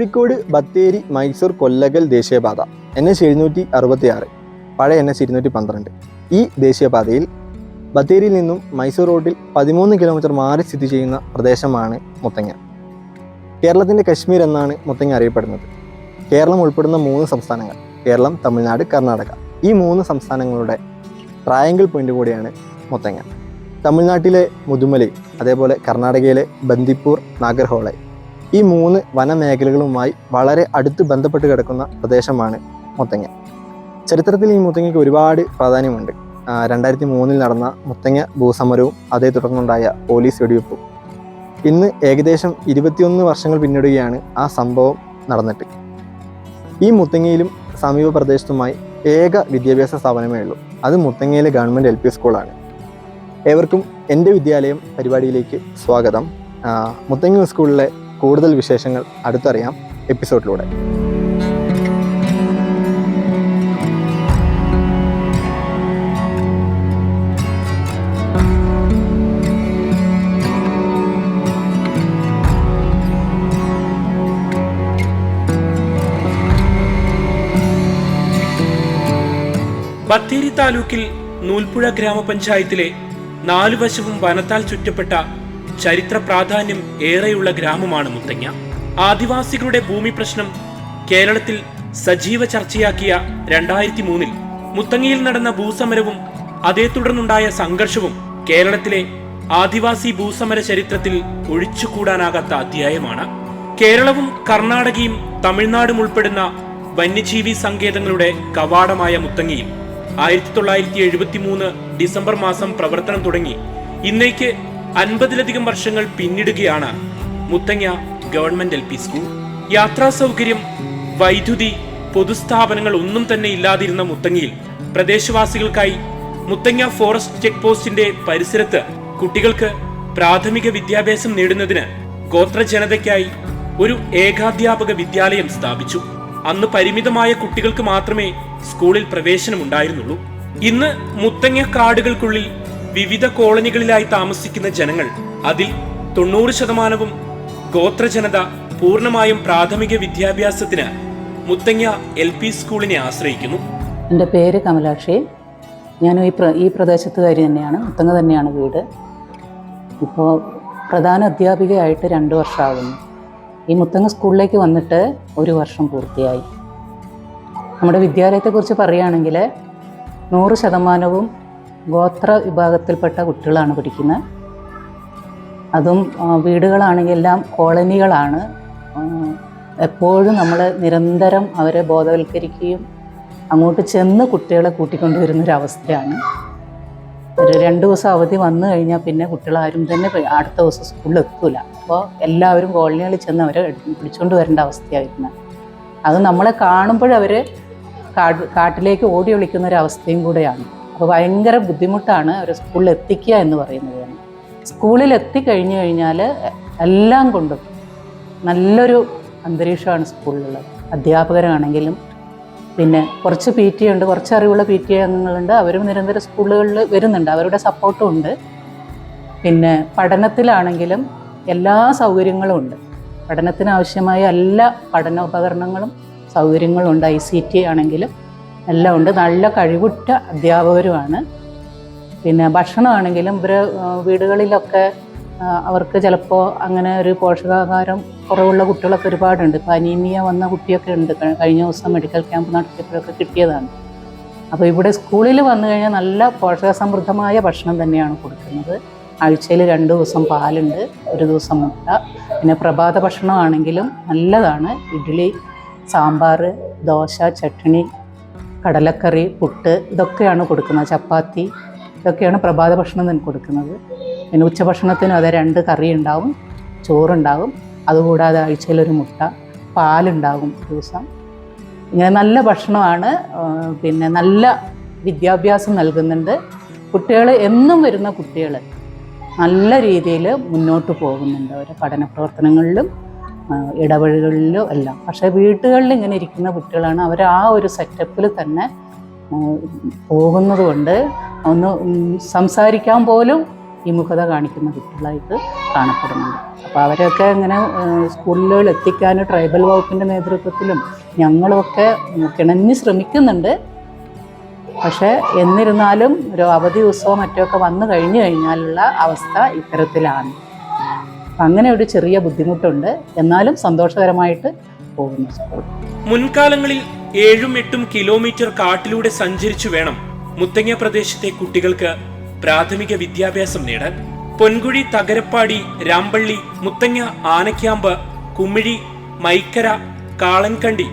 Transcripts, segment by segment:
കോഴിക്കോട് ബത്തേരി മൈസൂർ കൊല്ലകൽ ദേശീയപാത N S എഴുന്നൂറ്റി അറുപത്തി ആറ് പഴയ എൻ എസ് ഇരുന്നൂറ്റി പന്ത്രണ്ട് ഈ ദേശീയപാതയിൽ ബത്തേരിയിൽ നിന്നും മൈസൂർ റോഡിൽ പതിമൂന്ന് കിലോമീറ്റർ മാറി സ്ഥിതി ചെയ്യുന്ന പ്രദേശമാണ് മുത്തങ്ങ. കേരളത്തിന്റെ കശ്മീർ എന്നാണ് മുത്തങ്ങ അറിയപ്പെടുന്നത്. കേരളം ഉൾപ്പെടുന്ന മൂന്ന് സംസ്ഥാനങ്ങൾ കേരളം തമിഴ്നാട് കർണാടക. ഈ മൂന്ന് സംസ്ഥാനങ്ങളുടെ ട്രയാങ്കിൾ പോയിന്റ് കൂടിയാണ് മുത്തങ്ങ. തമിഴ്നാട്ടിലെ മുതുമലൈ അതേപോലെ കർണാടകയിലെ ബന്ദിപ്പൂർ നാഗർഹോളെ. ഈ മൂന്ന് വനമേഖലകളുമായി വളരെ അടുത്ത് ബന്ധപ്പെട്ട് കിടക്കുന്ന പ്രദേശമാണ് മുത്തങ്ങ. ചരിത്രത്തിൽ ഈ മുത്തങ്ങയ്ക്ക് ഒരുപാട് പ്രാധാന്യമുണ്ട്. രണ്ടായിരത്തി മൂന്നിൽ നടന്ന മുത്തങ്ങ ഭൂസമരവും അതേ തുടർന്നുണ്ടായ പോലീസ് വെടിവെപ്പും. ഇന്ന് ഏകദേശം ഇരുപത്തിയൊന്ന് വർഷങ്ങൾ പിന്നിടുകയാണ് ആ സംഭവം നടന്നിട്ട്. ഈ മുത്തങ്ങയിലും സമീപ പ്രദേശത്തുമായി ഏക വിദ്യാഭ്യാസ സ്ഥാപനമേ ഉള്ളൂ. അത് മുത്തങ്ങയിലെ ഗവൺമെന്റ് എൽ പി സ്കൂളാണ്. ഏവർക്കും എന്റെ വിദ്യാലയം പരിപാടിയിലേക്ക് സ്വാഗതം. മുത്തങ്ങ സ്കൂളിലെ കൂടുതൽ വിശേഷങ്ങൾ അടുത്തറിയാം എപ്പിസോഡിലൂടെ. ബത്തേരി താലൂക്കിൽ നൂൽപ്പുഴ ഗ്രാമപഞ്ചായത്തിലെ നാലു വശവും വനത്താൽ ചുറ്റപ്പെട്ട ചരിത്ര പ്രാധാന്യം ഏറെയുള്ള ഗ്രാമമാണ് മുത്തങ്ങ. ആദിവാസികളുടെ ഭൂമി പ്രശ്നം കേരളത്തിൽ സജീവ ചർച്ചയാക്കിയ രണ്ടായിരത്തി മൂന്നിൽ മുത്തങ്ങയിൽ നടന്ന ഭൂസമരവും അതേ തുടർന്നുണ്ടായ സംഘർഷവും കേരളത്തിലെ ആദിവാസി ഭൂസമര ചരിത്രത്തിൽ ഒഴിച്ചുകൂടാനാകാത്ത അധ്യായമാണ്. കേരളവും കർണാടകയും തമിഴ്നാടും ഉൾപ്പെടുന്ന വന്യജീവി സങ്കേതങ്ങളുടെ കവാടമായ മുത്തങ്ങയിൽ ആയിരത്തി തൊള്ളായിരത്തി എഴുപത്തി മൂന്ന് ഡിസംബർ മാസം പ്രവർത്തനം തുടങ്ങി. ഇന്നേക്ക് അൻപതിലധികം വർഷങ്ങൾ പിന്നിടുകയാണ് Muthanga government L P school. യാത്രാ സൗകര്യം വൈദ്യുതി പൊതുസ്ഥാപനങ്ങൾ ഒന്നും തന്നെ ഇല്ലാതിരുന്ന മുത്തങ്ങയിൽ പ്രദേശവാസികൾക്കായി മുത്തങ്ങ ഫോറസ്റ്റ് ചെക്ക് പോസ്റ്റിന്റെ പരിസരത്ത് കുട്ടികൾക്ക് പ്രാഥമിക വിദ്യാഭ്യാസം നേടുന്നതിന് ഗോത്ര ജനതയ്ക്കായി ഒരു ഏകാധ്യാപക വിദ്യാലയം സ്ഥാപിച്ചു. അന്ന് പരിമിതമായ കുട്ടികൾക്ക് മാത്രമേ സ്കൂളിൽ പ്രവേശനമുണ്ടായിരുന്നുള്ളൂ. ഇന്ന് മുത്തങ്ങ കാടുകൾക്കുള്ളിൽ വിവിധ കോളനികളിലായി താമസിക്കുന്ന ജനങ്ങൾ അതിൽ തൊണ്ണൂറ് ശതമാനവും ഗോത്രജനത പൂർണമായും പ്രാഥമിക വിദ്യാഭ്യാസത്തിന് മുത്തങ്ങ എൽ പി സ്കൂളിനെ ആശ്രയിക്കുന്നു. എന്റെ പേര് കമലാക്ഷി. ഞാൻ ഈ പ്ര ഈ പ്രദേശത്തുകാരി തന്നെയാണ്. മുത്തങ്ങ തന്നെയാണ് വീട്. ഇപ്പോൾ പ്രധാന അധ്യാപികയായിട്ട് രണ്ട് വർഷമാകുന്നു. ഈ മുത്തങ്ങ സ്കൂളിലേക്ക് വന്നിട്ട് ഒരു വർഷം പൂർത്തിയായി. നമ്മുടെ വിദ്യാലയത്തെക്കുറിച്ച് പറയുകയാണെങ്കിൽ നൂറ് ശതമാനവും ഗോത്ര വിഭാഗത്തിൽപ്പെട്ട കുട്ടികളാണ് പഠിക്കുന്നത്. അതും വീടുകളാണെങ്കിൽ എല്ലാം കോളനികളാണ്. എപ്പോഴും നമ്മൾ നിരന്തരം അവരെ ബോധവൽക്കരിക്കുകയും അങ്ങോട്ട് ചെന്ന് കുട്ടികളെ കൂട്ടിക്കൊണ്ടുവരുന്നൊരവസ്ഥയാണ്. ഒരു രണ്ട് ദിവസം അവധി വന്നു കഴിഞ്ഞാൽ പിന്നെ കുട്ടികളാരും തന്നെ അടുത്ത ദിവസം സ്കൂളിൽ എത്തൂല. അപ്പോൾ എല്ലാവരും കോളനികളിൽ ചെന്ന് അവരെ പിടിച്ചുകൊണ്ട് വരേണ്ട അവസ്ഥയായിരുന്നു. അത് നമ്മളെ കാണുമ്പോഴവർ കാട്ടിലേക്ക് ഓടി വിളിക്കുന്ന ഒരു അവസ്ഥയും കൂടെയാണ്. അപ്പോൾ ഭയങ്കര ബുദ്ധിമുട്ടാണ് ഒരു സ്കൂളിൽ എത്തിക്കുക എന്ന് പറയുന്നത് തന്നെ. സ്കൂളിൽ എത്തിക്കഴിഞ്ഞു കഴിഞ്ഞാൽ എല്ലാം കൊണ്ടും നല്ലൊരു അന്തരീക്ഷമാണ് സ്കൂളിലുള്ളത് അധ്യാപകരാണെങ്കിലും പിന്നെ കുറച്ച് പി ടി ഉണ്ട് കുറച്ച് അറിവുള്ള പി ടി അംഗങ്ങളുണ്ട്. അവരും നിരന്തരം സ്കൂളുകളിൽ വരുന്നുണ്ട്. അവരുടെ സപ്പോർട്ടും ഉണ്ട്. പിന്നെ പഠനത്തിലാണെങ്കിലും എല്ലാ സൗകര്യങ്ങളും ഉണ്ട്. പഠനത്തിനാവശ്യമായ എല്ലാ പഠനോപകരണങ്ങളും സൗകര്യങ്ങളും ഉണ്ട്. ഐ സി ടി ആണെങ്കിലും എല്ലാം ഉണ്ട്. നല്ല കഴിവുറ്റ അധ്യാപകരുമാണ്. പിന്നെ ഭക്ഷണമാണെങ്കിലും ഇവർ വീടുകളിലൊക്കെ അവർക്ക് ചിലപ്പോൾ അങ്ങനെ ഒരു പോഷകാഹാരം കുറവുള്ള കുട്ടികളൊക്കെ ഒരുപാടുണ്ട്. ഇപ്പോൾ അനീമിയ വന്ന കുട്ടിയൊക്കെ ഉണ്ട്. കഴിഞ്ഞ ദിവസം മെഡിക്കൽ ക്യാമ്പ് നടത്തിയപ്പോഴൊക്കെ കിട്ടിയതാണ്. അപ്പോൾ ഇവിടെ സ്കൂളിൽ വന്നു കഴിഞ്ഞാൽ നല്ല പോഷകസമൃദ്ധമായ ഭക്ഷണം തന്നെയാണ് കൊടുക്കുന്നത്. ആഴ്ചയിൽ രണ്ട് ദിവസം പാലുണ്ട് ഒരു ദിവസം മുട്ട. പിന്നെ പ്രഭാത ഭക്ഷണമാണെങ്കിലും നല്ലതാണ്. ഇഡ്ഡലി സാമ്പാർ ദോശ ചട്നി കടലക്കറി പുട്ട് ഇതൊക്കെയാണ് കൊടുക്കുന്നത്. ചപ്പാത്തി ഇതൊക്കെയാണ് പ്രഭാത ഭക്ഷണം തന്നെ കൊടുക്കുന്നത്. പിന്നെ ഉച്ചഭക്ഷണത്തിനും അത് രണ്ട് കറി ഉണ്ടാവും ചോറുണ്ടാവും. അതുകൂടാതെ ആഴ്ചയിലൊരു മുട്ട പാലുണ്ടാകും ദിവസം. ഇങ്ങനെ നല്ല ഭക്ഷണമാണ് പിന്നെ നല്ല വിദ്യാഭ്യാസം നൽകുന്നുണ്ട്. കുട്ടികൾ എന്നും വരുന്ന കുട്ടികൾ നല്ല രീതിയിൽ മുന്നോട്ട് പോകുന്നുണ്ട് അവരുടെ പഠന പ്രവർത്തനങ്ങളിലും. ആ, അല്ല. പക്ഷേ വീട്ടുകളിൽ ഇങ്ങനെ ഇരിക്കുന്ന കുട്ടികളാണ് അവർ ആ ഒരു സെറ്റപ്പിൽ തന്നെ പോകുന്നത് കൊണ്ട് ഒന്ന് സംസാരിക്കാൻ പോലും ഈ വിമുഖത കാണിക്കുന്ന കുട്ടികളായിട്ട് കാണപ്പെടുന്നുണ്ട്. അപ്പോൾ അവരൊക്കെ ഇങ്ങനെ സ്കൂളുകളിൽ എത്തിക്കാൻ ട്രൈബൽ വകുപ്പിന്റെ നേതൃത്വത്തിലും ഞങ്ങളുമൊക്കെ കിണഞ്ഞ് ശ്രമിക്കുന്നുണ്ട്. പക്ഷേ എന്നിരുന്നാലും ഒരു അവധി ദിവസമോ മറ്റോ ഒക്കെ വന്നു കഴിഞ്ഞു കഴിഞ്ഞാലുള്ള അവസ്ഥ ഇത്തരത്തിലാണ്. അങ്ങനെ ഒരു ചെറിയ ബുദ്ധിമുട്ടുണ്ട്. എന്നാലും സന്തോഷകരമായിട്ട് പോകുന്നു. മുൻകാലങ്ങളിൽ ഏഴും എട്ടും കിലോമീറ്റർ കാട്ടിലൂടെ സഞ്ചരിച്ചു വേണം മുത്തങ്ങ പ്രദേശത്തെ കുട്ടികൾക്ക് പ്രാഥമിക വിദ്യാഭ്യാസം നേടാൻ. പൊൻകുഴി തകരപ്പാടി രാമ്പള്ളി മുത്തങ്ങ ആനക്യാമ്പ് കുമിഴി മൈക്കര കാളൻകണ്ടി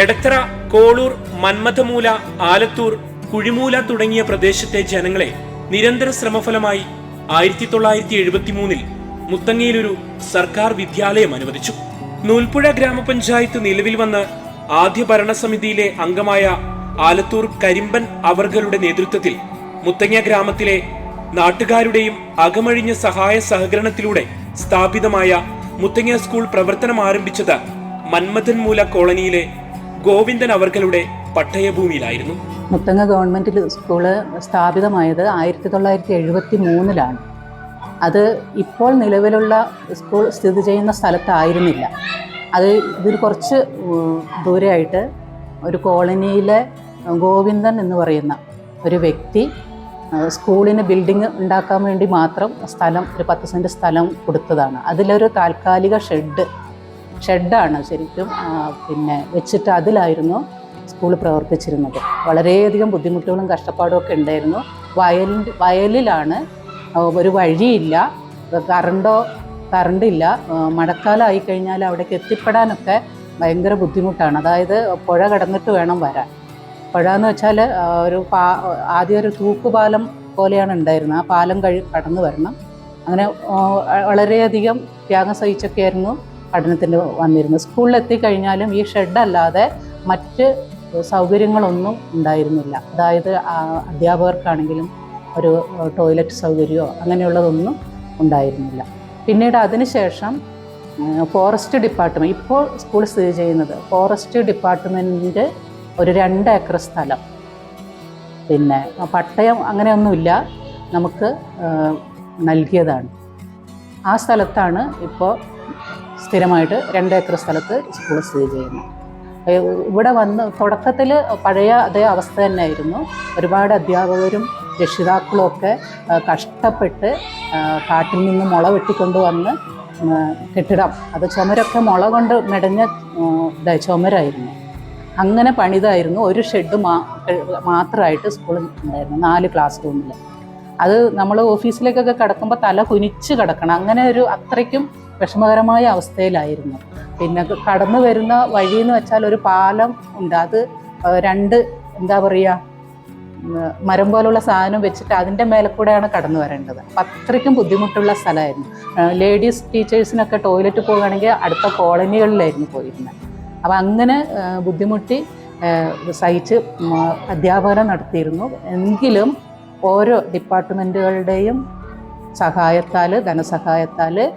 എടത്തറ കോളൂർ മന്മഥമൂല ആലത്തൂർ കുഴിമൂല തുടങ്ങിയ പ്രദേശത്തെ ജനങ്ങളെ നിരന്തര ശ്രമഫലമായി ആയിരത്തി തൊള്ളായിരത്തി എഴുപത്തി മൂന്നിൽ മുത്തങ്ങയിലൊരു സർക്കാർ വിദ്യാലയം അനുവദിച്ചു. നൂൽപ്പുഴ ഗ്രാമപഞ്ചായത്ത് നിലവിൽ വന്ന് ആദ്യ ഭരണസമിതിയിലെ അംഗമായ ആലത്തൂർ കരിമ്പൻ അവർകളുടെ നേതൃത്വത്തിൽ മുത്തങ്ങ ഗ്രാമത്തിലെ നാട്ടുകാരുടെയും അകമഴിഞ്ഞ സഹായ സഹകരണത്തിലൂടെ സ്ഥാപിതമായ മുത്തങ്ങ സ്കൂൾ പ്രവർത്തനം ആരംഭിച്ചത് മന്മഥൻമൂല കോളനിയിലെ ഗോവിന്ദൻ അവർകളുടെ പട്ടയഭൂമിയിലായിരുന്നു. മുത്തങ്ങ ഗവൺമെന്റ് സ്കൂൾ സ്ഥാപിതമായത് ആയിരത്തി തൊള്ളായിരത്തി എഴുപത്തി മൂന്നിലാണ്. അത് ഇപ്പോൾ നിലവിലുള്ള സ്കൂൾ സ്ഥിതി ചെയ്യുന്ന സ്ഥലത്തായിരുന്നില്ല. അത് ഇതിൽ കുറച്ച് ദൂരെയായിട്ട് ഒരു കോളനിയിലെ ഗോവിന്ദൻ എന്ന് പറയുന്ന ഒരു വ്യക്തി സ്കൂളിന് ബിൽഡിംഗ് ഉണ്ടാക്കാൻ വേണ്ടി മാത്രം സ്ഥലം ഒരു പത്ത് സെന്റ് സ്ഥലം കൊടുത്തതാണ്. അതിലൊരു താൽക്കാലിക ഷെഡ് ഷെഡാണ് ശരിക്കും പിന്നെ വെച്ചിട്ട് അതിലായിരുന്നു സ്കൂൾ പ്രവർത്തിച്ചിരുന്നത്. വളരെയധികം ബുദ്ധിമുട്ടുകളും കഷ്ടപ്പാടും ഒക്കെ ഉണ്ടായിരുന്നു. വയലിന്റെ വയലിലാണ് ഒരു വഴിയില്ല. കറണ്ടോ കറണ്ടില്ല. മഴക്കാലം മഴക്കാലമായി കഴിഞ്ഞാൽ അവിടേക്ക് എത്തിപ്പെടാനൊക്കെ ഭയങ്കര ബുദ്ധിമുട്ടാണ്. അതായത് പുഴ കിടന്നിട്ട് വേണം വരാൻ. പുഴ എന്ന് വെച്ചാൽ ഒരു പാ ആദ്യം ഒരു തൂക്കുപാലം പോലെയാണ് ഉണ്ടായിരുന്നത്. ആ പാലം കഴി കടന്നു വരണം. അങ്ങനെ വളരെയധികം ത്യാഗം സഹിച്ചൊക്കെയായിരുന്നു പഠനത്തിന് വന്നിരുന്നത്. സ്കൂളിൽ എത്തിക്കഴിഞ്ഞാലും ഈ ഷെഡല്ലാതെ മറ്റ് സൗകര്യങ്ങളൊന്നും ഉണ്ടായിരുന്നില്ല. അതായത് അധ്യാപകർക്കാണെങ്കിലും ഒരു ടോയ്ലറ്റ് സൗകര്യമോ അങ്ങനെയുള്ളതൊന്നും ഉണ്ടായിരുന്നില്ല. പിന്നീട് അതിനുശേഷം ശേഷം ഫോറസ്റ്റ് ഡിപ്പാർട്ട്മെന്റ് ഇപ്പോൾ സ്കൂൾ സ്ഥിതി ചെയ്യുന്നത് ഫോറസ്റ്റ് ഡിപ്പാർട്ട്മെന്റിന്റെ ഒരു രണ്ട് ഏക്കർ സ്ഥലം. പിന്നെ പട്ടയം അങ്ങനെയൊന്നുമില്ല നമുക്ക് നൽകിയതാണ്. ആ സ്ഥലത്താണ് ഇപ്പോൾ സ്ഥിരമായിട്ട് രണ്ട് ഏക്കർ സ്ഥലത്ത് സ്കൂൾ സ്ഥിതി ചെയ്യുന്നത്. ഇവിടെ വന്ന് തുടക്കത്തിൽ പഴയ അതേ അവസ്ഥ തന്നെയായിരുന്നു. ഒരുപാട് അധ്യാപകരും രക്ഷിതാക്കളും ഒക്കെ ആ, കഷ്ടപ്പെട്ട് കാട്ടിൽ നിന്ന് മുള വെട്ടിക്കൊണ്ട് വന്ന് കെട്ടിടം. അത് ചുമരൊക്കെ മുള കൊണ്ട് മെടഞ്ഞ ചുമരായിരുന്നു. അങ്ങനെ പണിതായിരുന്നു. ഒരു ഷെഡ് മാ മാത്രമായിട്ട് സ്കൂളിൽ ഉണ്ടായിരുന്നു. നാല് ക്ലാസ് റൂമിൽ അത് നമ്മൾ ഓഫീസിലേക്കൊക്കെ കിടക്കുമ്പോൾ തല കുനിച്ച് കിടക്കണം. അങ്ങനെ ഒരു അത്രയ്ക്കും വിഷമകരമായ അവസ്ഥയിലായിരുന്നു. പിന്നെ കടന്നു വരുന്ന വഴി എന്ന് വെച്ചാൽ ഒരു പാലം ഉണ്ട്. അത് രണ്ട് എന്താ പറയുക മരം പോലുള്ള സാധനം വെച്ചിട്ട് അതിന്റെ മേലെ കൂടെയാണ് കടന്നു വരേണ്ടത്. അപ്പം അത്രയ്ക്കും ബുദ്ധിമുട്ടുള്ള സ്ഥലമായിരുന്നു. ലേഡീസ് ടീച്ചേഴ്സിനൊക്കെ ടോയ്ലറ്റ് പോകുകയാണെങ്കിൽ അടുത്ത കോളനികളിലായിരുന്നു പോയിരുന്നത്. അപ്പം അങ്ങനെ ബുദ്ധിമുട്ടി സഹിച്ച് അധ്യാപനം നടത്തിയിരുന്നു. എങ്കിലും ഓരോ ഡിപ്പാർട്ട്മെന്റുകളുടെയും സഹായത്താൽ ധനസഹായത്താൽ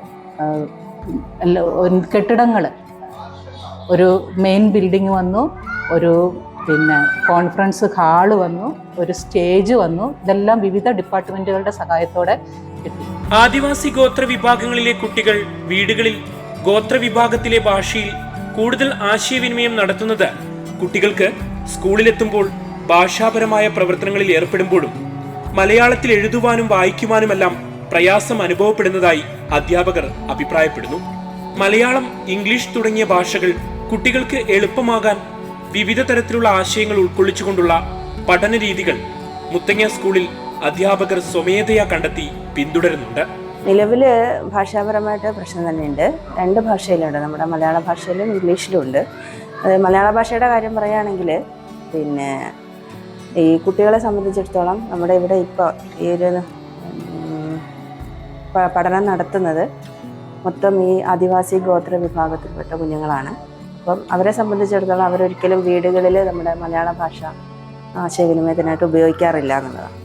കെട്ടിടങ്ങൾ ഒരു മെയിൻ ബിൽഡിംഗ് വന്നു ഒരു പിന്നെ കോൺഫറൻസ് ഹാൾ വന്നു ഒരു സ്റ്റേജ് വന്നു ഇതെല്ലാം വിവിധ ഡിപ്പാർട്ട്മെന്റുകളുടെ സഹായത്തോടെ കിട്ടി. ആദിവാസി ഗോത്ര വിഭാഗങ്ങളിലെ കുട്ടികൾ വീടുകളിൽ ഗോത്ര വിഭാഗത്തിലെ ഭാഷയിൽ കൂടുതൽ ആശയവിനിമയം നടത്തുന്നത് കുട്ടികൾക്ക് സ്കൂളിലെത്തുമ്പോൾ ഭാഷാപരമായ പ്രവർത്തനങ്ങളിൽ ഏർപ്പെടുമ്പോഴും മലയാളത്തിൽ എഴുതുവാനും വായിക്കുവാനുമെല്ലാം പ്രയാസം അനുഭവപ്പെടുന്നതായി അധ്യാപകർ അഭിപ്രായപ്പെടുന്നു. മലയാളം ഇംഗ്ലീഷ് തുടങ്ങിയ ഭാഷകൾ കുട്ടികൾക്ക് എളുപ്പമാകാൻ വിവിധ തരത്തിലുള്ള ആശയങ്ങൾ ഉൾക്കൊള്ളിച്ചുകൊണ്ടുള്ള പഠന രീതികൾ മുത്തങ്ങ സ്കൂളിൽ അധ്യാപകർ സ്വമേധയാ കണ്ടെത്തി പിന്തുടരുന്നുണ്ട്. നിലവിൽ ഭാഷാപരമായിട്ട് പ്രശ്നം തന്നെയുണ്ട്. രണ്ട് ഭാഷയിലുണ്ട്. നമ്മുടെ മലയാള ഭാഷയിലും ഇംഗ്ലീഷിലും ഉണ്ട്. മലയാള ഭാഷയുടെ കാര്യം പറയുകയാണെങ്കിൽ പിന്നെ ഈ കുട്ടികളെ സംബന്ധിച്ചിടത്തോളം നമ്മുടെ ഇവിടെ ഇപ്പോൾ ഈ ഒരു പഠനം നടത്തുന്നത് മൊത്തം ഈ ആദിവാസി ഗോത്ര വിഭാഗത്തിൽപ്പെട്ട കുഞ്ഞുങ്ങളാണ്. അപ്പം അവരെ സംബന്ധിച്ചിടത്തോളം അവരൊരിക്കലും വീടുകളിൽ നമ്മുടെ മലയാള ഭാഷ ആശയവിനിമയത്തിനായിട്ട് ഉപയോഗിക്കാറില്ല എന്നുള്ളതാണ്.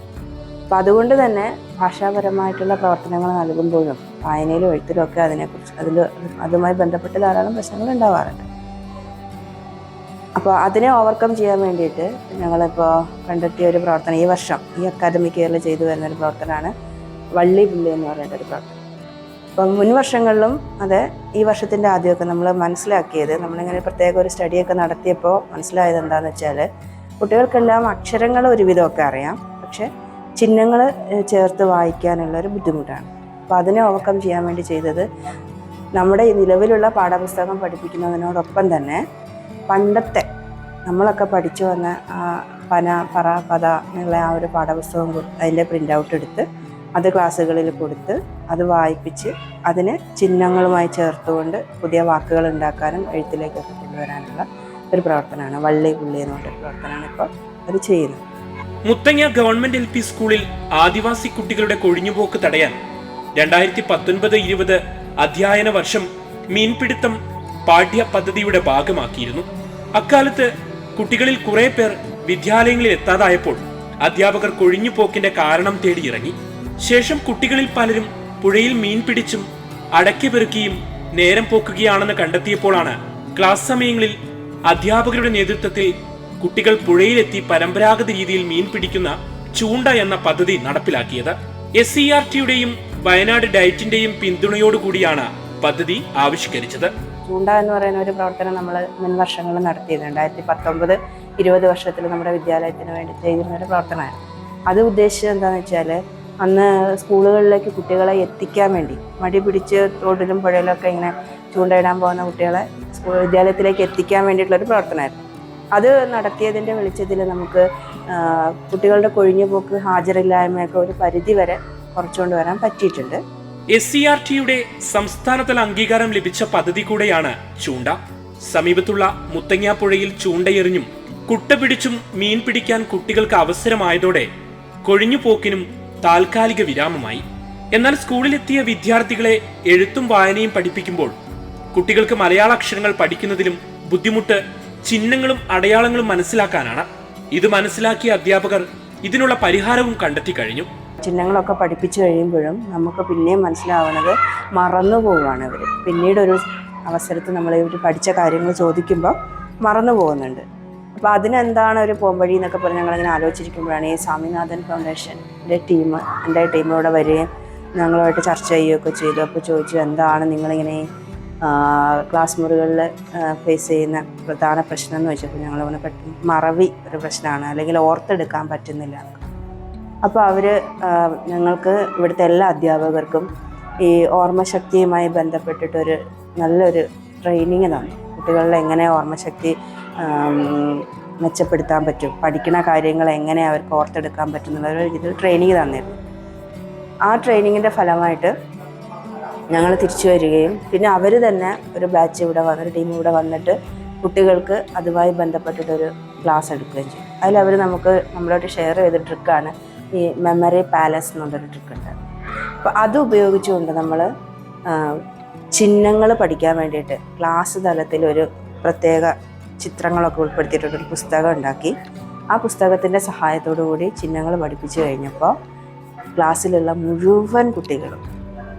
അപ്പം അതുകൊണ്ട് തന്നെ ഭാഷാപരമായിട്ടുള്ള പ്രവർത്തനങ്ങൾ നൽകുമ്പോഴും വായനയിലും എഴുത്തിലും ഒക്കെ അതിനെക്കുറിച്ച് അതിൽ അതുമായി ബന്ധപ്പെട്ട് ധാരാളം പ്രശ്നങ്ങൾ ഉണ്ടാവാറുണ്ട്. അപ്പോൾ അതിനെ ഓവർകം ചെയ്യാൻ വേണ്ടിയിട്ട് ഞങ്ങളിപ്പോൾ കണ്ടെത്തിയ ഒരു പ്രവർത്തനം ഈ വർഷം ഈ അക്കാദമിക് ഇയറിൽ ചെയ്തു വരുന്ന ഒരു പ്രവർത്തനമാണ് വള്ളി പുള്ളി എന്ന് പറയുന്ന ഒരു പ്രവർത്തനം. അപ്പം മുൻ വർഷങ്ങളിലും അതെ ഈ വർഷത്തിന്റെ ആദ്യമൊക്കെ നമ്മൾ മനസ്സിലാക്കിയത്. നമ്മളിങ്ങനെ പ്രത്യേക ഒരു സ്റ്റഡിയൊക്കെ നടത്തിയപ്പോൾ മനസ്സിലായത് എന്താണെന്ന് വെച്ചാൽ കുട്ടികൾക്കെല്ലാം അക്ഷരങ്ങൾ ഒരുവിധമൊക്കെ അറിയാം. പക്ഷെ ചിഹ്നങ്ങൾ ചേർത്ത് വായിക്കാനുള്ള ഒരു ബുദ്ധിമുട്ടാണ്. അപ്പോൾ അതിനെ ഓവർകം ചെയ്യാൻ വേണ്ടി ചെയ്തത് നമ്മുടെ നിലവിലുള്ള പാഠപുസ്തകം പഠിപ്പിക്കുന്നതിനോടൊപ്പം തന്നെ പണ്ടത്തെ നമ്മളൊക്കെ പഠിച്ചു വന്ന പന പറ പത എന്നുള്ള ആ ഒരു പാഠപുസ്തകം അതിന്റെ പ്രിന്റ് ഔട്ട് എടുത്ത് അത് ക്ലാസ്സുകളിൽ കൊടുത്ത് അത് വായിപ്പിച്ച് അതിനെ ചിഹ്നങ്ങളുമായി ചേർത്തുകൊണ്ട് പുതിയ വാക്കുകൾ ഉണ്ടാക്കാനും എഴുത്തിലേക്ക് കൊണ്ടുവരാനുള്ള ഒരു പ്രവർത്തനമാണ് വള്ളി പുള്ളി എന്ന് പറഞ്ഞ പ്രവർത്തനമാണ് ഇപ്പോൾ അത് ചെയ്യുന്നത്. മുത്തങ്ങ ഗവൺമെന്റ് എൽ പി സ്കൂളിൽ ആദിവാസി കുട്ടികളുടെ കൊഴിഞ്ഞുപോക്ക് തടയാൻ രണ്ടായിരത്തി പത്തൊൻപത് ഇരുപത് അധ്യയന വർഷം മീൻപിടുത്തം പാഠ്യ പദ്ധതിയുടെ ഭാഗമാക്കിയിരുന്നു. അക്കാലത്ത് കുട്ടികളിൽ കുറെ പേർ വിദ്യാലയങ്ങളിൽ എത്താതായപ്പോൾ അധ്യാപകർ കൊഴിഞ്ഞുപോക്കിന്റെ കാരണം തേടി ഇറങ്ങി ശേഷം കുട്ടികളിൽ പലരും പുഴയിൽ മീൻ പിടിച്ചും അടക്കി പെറുക്കിയും നേരം പോക്കുകയാണെന്ന് കണ്ടെത്തിയപ്പോഴാണ് ക്ലാസ് സമയങ്ങളിൽ അധ്യാപകരുടെ നേതൃത്വത്തിൽ കുട്ടികൾ പുഴയിലെത്തി പരമ്പരാഗത രീതിയിൽ മീൻ പിടിക്കുന്ന ചൂണ്ട എന്ന പദ്ധതി നടപ്പിലാക്കിയത്. എസ് സി ആർ ടിയുടെയും വയനാട് ഡയറ്റിന്റെയും പിന്തുണയോടുകൂടിയാണ് പദ്ധതി ആവിഷ്കരിച്ചത്. ചൂണ്ട എന്ന് പറയുന്ന ഒരു പ്രവർത്തനം നമ്മൾ മുൻ വർഷങ്ങളിൽ നടത്തിയത് രണ്ടായിരത്തി പത്തൊമ്പത് ഇരുപത് വർഷത്തിൽ നമ്മുടെ വിദ്യാലയത്തിന് വേണ്ടി ചെയ്തിരുന്ന ഒരു പ്രവർത്തനമാണ്. അത് ഉദ്ദേശിച്ചത് എന്താണെന്ന് വെച്ചാൽ അന്ന് സ്കൂളുകളിലേക്ക് കുട്ടികളെ എത്തിക്കാൻ വേണ്ടി മടി പിടിച്ച് തോട്ടിലും പുഴയിലൊക്കെ ഇങ്ങനെ ചൂണ്ടയിടാൻ പോകുന്ന കുട്ടികളെ സ്കൂൾ വിദ്യാലയത്തിലേക്ക് എത്തിക്കാൻ വേണ്ടിയിട്ടുള്ളൊരു പ്രവർത്തനമായിരുന്നു. അത് നടത്തിയതിന്റെ വെളിച്ചത്തിൽ നമുക്ക് കുട്ടികളുടെ കൊഴിഞ്ഞുപോക്ക് ഹാജരില്ലായ്മയൊക്കെ ഒരു പരിധി വരെ കുറച്ചുകൊണ്ട് വരാൻ പറ്റിയിട്ടുണ്ട്. എസ് സി ആർ ടിയുടെ സംസ്ഥാനതല അംഗീകാരം ലഭിച്ച പദ്ധതി കൂടെയാണ് ചൂണ്ട. സമീപത്തുള്ള മുത്തങ്ങാപ്പുഴയിൽ ചൂണ്ടയെറിഞ്ഞും കുട്ട പിടിച്ചും മീൻ പിടിക്കാൻ കുട്ടികൾക്ക് അവസരമായതോടെ കൊഴിഞ്ഞുപോക്കിനും താൽക്കാലിക വിരാമമായി. എന്നാൽ സ്കൂളിലെത്തിയ വിദ്യാർത്ഥികളെ എഴുത്തും വായനയും പഠിപ്പിക്കുമ്പോൾ കുട്ടികൾക്ക് മലയാള അക്ഷരങ്ങൾ പഠിക്കുന്നതിലും ബുദ്ധിമുട്ട് ചിഹ്നങ്ങളും അടയാളങ്ങളും മനസ്സിലാക്കാനാണ്. ഇത് മനസ്സിലാക്കിയ അധ്യാപകർ ഇതിനുള്ള പരിഹാരവും കണ്ടെത്തി കഴിഞ്ഞു. ചിഹ്നങ്ങളൊക്കെ പഠിപ്പിച്ചു കഴിയുമ്പോഴും നമുക്ക് പിന്നെയും മനസ്സിലാവുന്നത് മറന്നു പോവുകയാണ് ഇവർ പിന്നീട് ഒരു അവസരത്തിൽ നമ്മൾ ഇവർ പഠിച്ച കാര്യങ്ങൾ ചോദിക്കുമ്പോൾ മറന്നു പോകുന്നുണ്ട്. അപ്പോൾ അതിനെന്താണ് ഒരു പോംവഴി എന്നൊക്കെ പറഞ്ഞ് ഞങ്ങളിങ്ങനെ ആലോചിച്ചിരിക്കുമ്പോഴാണ് ഈ സ്വാമിനാഥൻ ഫൗണ്ടേഷന്റെ ടീം എന്റെ ടീമിലൂടെ വരികയും ഞങ്ങളുമായിട്ട് ചർച്ച ചെയ്യുകയൊക്കെ ചെയ്തു. അപ്പോൾ ചോദിച്ചു എന്താണ് നിങ്ങളിങ്ങനെ ക്ലാസ് മുറികളിൽ ഫേസ് ചെയ്യുന്ന പ്രധാന പ്രശ്നം എന്ന് വെച്ചപ്പോൾ ഞങ്ങൾ പറഞ്ഞു പെട്ടെന്ന് മറവി ഒരു പ്രശ്നമാണ് അല്ലെങ്കിൽ ഓർത്തെടുക്കാൻ പറ്റുന്നില്ല. അപ്പോൾ അവർ ഞങ്ങൾക്ക് ഇവിടുത്തെ എല്ലാ അധ്യാപകർക്കും ഈ ഓർമ്മശക്തിയുമായി ബന്ധപ്പെട്ടിട്ടൊരു നല്ലൊരു ട്രെയിനിങ് തന്നു. കുട്ടികളിൽ എങ്ങനെ ഓർമ്മശക്തി മെച്ചപ്പെടുത്താൻ പറ്റും. പഠിക്കുന്ന കാര്യങ്ങൾ എങ്ങനെ അവർക്ക് ഓർത്തെടുക്കാൻ പറ്റും എന്നുള്ള ഒരു ട്രെയിനിങ് തന്നിരുന്നു. ആ ട്രെയിനിങ്ങിന്റെ ഫലമായിട്ട് ഞങ്ങൾ തിരിച്ചു വരികയും പിന്നെ അവർ തന്നെ ഒരു ബാച്ച് ഇവിടെ വന്ന് ഒരു ടീം ഇവിടെ വന്നിട്ട് കുട്ടികൾക്ക് അതുമായി ബന്ധപ്പെട്ടിട്ടൊരു ക്ലാസ് എടുക്കുകയും ചെയ്യും അതിൽ അവർ നമുക്ക് നമ്മളോട്ട് ഷെയർ ചെയ്ത ട്രിക്കാണ് ഈ മെമ്മറി പാലസ് എന്നുള്ളൊരു ട്രിക്ക് ഉണ്ട്. അപ്പോൾ അത് ഉപയോഗിച്ചുകൊണ്ട് നമ്മൾ ചിഹ്നങ്ങൾ പഠിക്കാൻ വേണ്ടിയിട്ട് ക്ലാസ് തലത്തിൽ ഒരു പ്രത്യേക ചിത്രങ്ങളൊക്കെ ഉൾപ്പെടുത്തിയിട്ടൊരു പുസ്തകം ഉണ്ടാക്കി. ആ പുസ്തകത്തിന്റെ സഹായത്തോടു കൂടി ചിഹ്നങ്ങൾ പഠിപ്പിച്ചു കഴിഞ്ഞപ്പോൾ ക്ലാസ്സിലുള്ള മുഴുവൻ കുട്ടികളും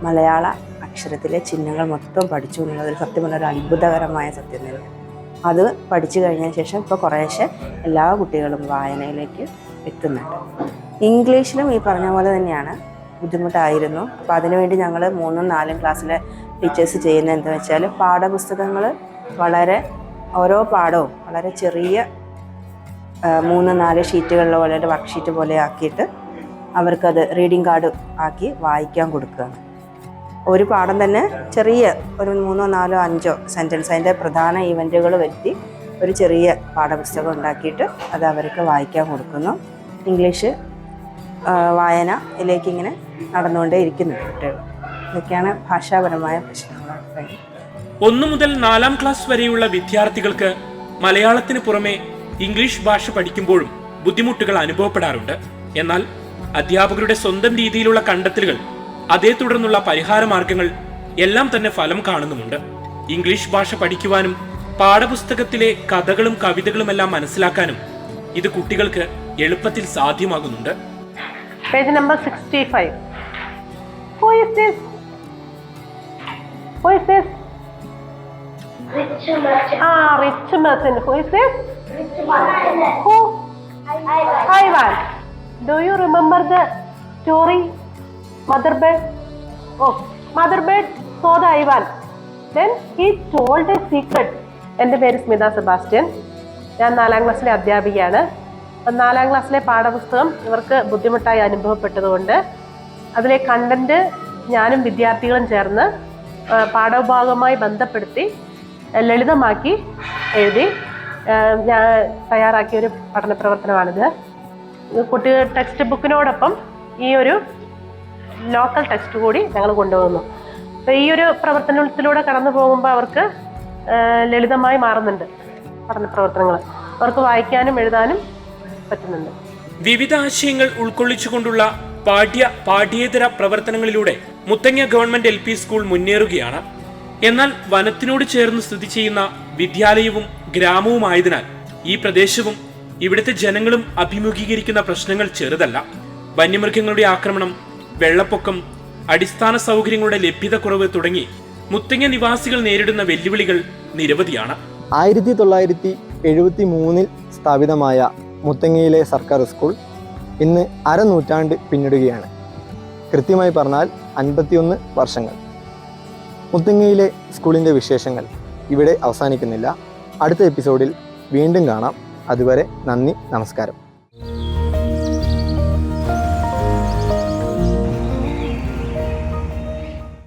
മലയാള അക്ഷരത്തിലെ ചിഹ്നങ്ങൾ മൊത്തം പഠിച്ചു എന്നുള്ളത് സത്യം പറഞ്ഞ ഒരു അത്ഭുതകരമായ സത്യം തന്നെയാണ്. അത് പഠിച്ചു കഴിഞ്ഞ ശേഷം ഇപ്പോൾ കുറേശ്ശെ എല്ലാ കുട്ടികളും വായനയിലേക്ക് എത്തുന്നുണ്ട്. ഇംഗ്ലീഷിലും ഈ പറഞ്ഞ പോലെ തന്നെയാണ് ബുദ്ധിമുട്ടായിരുന്നു. അപ്പോൾ അതിനുവേണ്ടി ഞങ്ങൾ മൂന്നും നാലും ക്ലാസ്സിലെ ടീച്ചേഴ്സ് ചെയ്യുന്നത് എന്താണെന്ന് വെച്ചാൽ പാഠപുസ്തകങ്ങൾ വളരെ ഓരോ പാടവും വളരെ ചെറിയ മൂന്ന് നാല് ഷീറ്റുകളിലോ പോലെ വർക്ക് ഷീറ്റ് പോലെ ആക്കിയിട്ട് അവർക്കത് റീഡിംഗ് കാർഡ് ആക്കി വായിക്കാൻ കൊടുക്കുക ഒരു പാഠം തന്നെ ചെറിയ ഒരു മൂന്നോ നാലോ അഞ്ചോ സെന്റൻസ് അതിന്റെ പ്രധാന ഇവന്റുകൾ വരുത്തി ഒരു ചെറിയ പാഠപുസ്തകം ഉണ്ടാക്കിയിട്ട് അത് അവർക്ക് വായിക്കാൻ കൊടുക്കുന്നു. ഇംഗ്ലീഷ് വായന വായനയിലേക്ക് ഇങ്ങനെ നടന്നുകൊണ്ടേ ഇരിക്കുന്നു കുട്ടികൾ. ഇതൊക്കെയാണ് ഭാഷാപരമായ പ്രശ്നങ്ങൾ. ഒന്നു മുതൽ നാലാം ക്ലാസ് വരെയുള്ള വിദ്യാർത്ഥികൾക്ക് മലയാളത്തിന് പുറമെ ഇംഗ്ലീഷ് ഭാഷ പഠിക്കുമ്പോഴും ബുദ്ധിമുട്ടുകൾ അനുഭവപ്പെടാറുണ്ട്. എന്നാൽ അധ്യാപകരുടെ സ്വന്തം രീതിയിലുള്ള കണ്ടെത്തലുകൾ അതേ തുടർന്നുള്ള പരിഹാര മാർഗങ്ങൾ എല്ലാം തന്നെ ഫലം കാണുന്നുമുണ്ട്. ഇംഗ്ലീഷ് ഭാഷ പഠിക്കുവാനും പാഠപുസ്തകത്തിലെ കഥകളും കവിതകളുമെല്ലാം മനസ്സിലാക്കാനും ഇത് കുട്ടികൾക്ക് എളുപ്പത്തിൽ സാധ്യമാകുന്നുണ്ട്. Page number 65. Who Rich merchant. Ah, rich merchant. Who is this? Rich merchant. Who? Ivan. Ivan. Do you remember the story? Mother bird. Oh, mother bird saw the Ivan. Then he told a secret. എന്റെ പേര് Smitha Sebastian ഞാൻ നാലാം ക്ലാസ്സിലെ അധ്യാപികയാണ് നാലാം ക്ലാസ്സിലെ പാഠപുസ്തകം ഇവർക്ക് ബുദ്ധിമുട്ടായി അനുഭവപ്പെട്ടതുകൊണ്ട് അതിലെ കണ്ടന്റ് ഞാനും വിദ്യാർത്ഥികളും ചേർന്ന് പാഠഭാഗവുമായി ബന്ധപ്പെടുത്തി ലളിതമാക്കി എഴുതി. ഞാൻ തയ്യാറാക്കിയ ഒരു പഠന പ്രവർത്തനമാണിത് കുട്ടികൾ ടെക്സ്റ്റ് ബുക്കിനോടൊപ്പം ഈ ഒരു ലോക്കൽ ടെക്സ്റ്റ് കൂടി ഞങ്ങൾ കൊണ്ടുപോകുന്നു അപ്പോൾ ഈ ഒരു പ്രവർത്തനത്തിലൂടെ കടന്നു പോകുമ്പോൾ അവർക്ക് ലളിതമായി മാറുന്നുണ്ട് പഠന പ്രവർത്തനങ്ങൾ അവർക്ക് വായിക്കാനും എഴുതാനും പറ്റുന്നുണ്ട്. വിവിധ ആശയങ്ങൾ ഉൾക്കൊള്ളിച്ചുകൊണ്ടുള്ള പാഠ്യ പാഠ്യേതര പ്രവർത്തനങ്ങളിലൂടെ മുത്തങ്ങ ഗവൺമെന്റ് എൽ സ്കൂൾ മുന്നേറുകയാണ്. എന്നാൽ വനത്തിനോട് ചേർന്ന് സ്ഥിതി ചെയ്യുന്ന വിദ്യാലയവും ഗ്രാമവുമായതിനാൽ ഈ പ്രദേശവും ഇവിടുത്തെ ജനങ്ങളും അഭിമുഖീകരിക്കുന്ന പ്രശ്നങ്ങൾ ചെറുതല്ല. വന്യമൃഗങ്ങളുടെ ആക്രമണം വെള്ളപ്പൊക്കം അടിസ്ഥാന സൗകര്യങ്ങളുടെ ലഭ്യത കുറവ് തുടങ്ങി മുത്തങ്ങ നിവാസികൾ നേരിടുന്ന വെല്ലുവിളികൾ നിരവധിയാണ്. ആയിരത്തി തൊള്ളായിരത്തി എഴുപത്തി മൂന്നിൽ സ്ഥാപിതമായ മുത്തങ്ങയിലെ സർക്കാർ സ്കൂൾ ഇന്ന് അരനൂറ്റാണ്ട് പിന്നിടുകയാണ്. കൃത്യമായി പറഞ്ഞാൽ അൻപത്തിയൊന്ന് വർഷങ്ങൾ. മുത്തങ്ങയിലെ സ്കൂളിന്റെ വിശേഷങ്ങൾ ഇവിടെ അവസാനിക്കുന്നില്ല. അടുത്ത എപ്പിസോഡിൽ വീണ്ടും കാണാം. അതുവരെ നന്ദി നമസ്കാരം.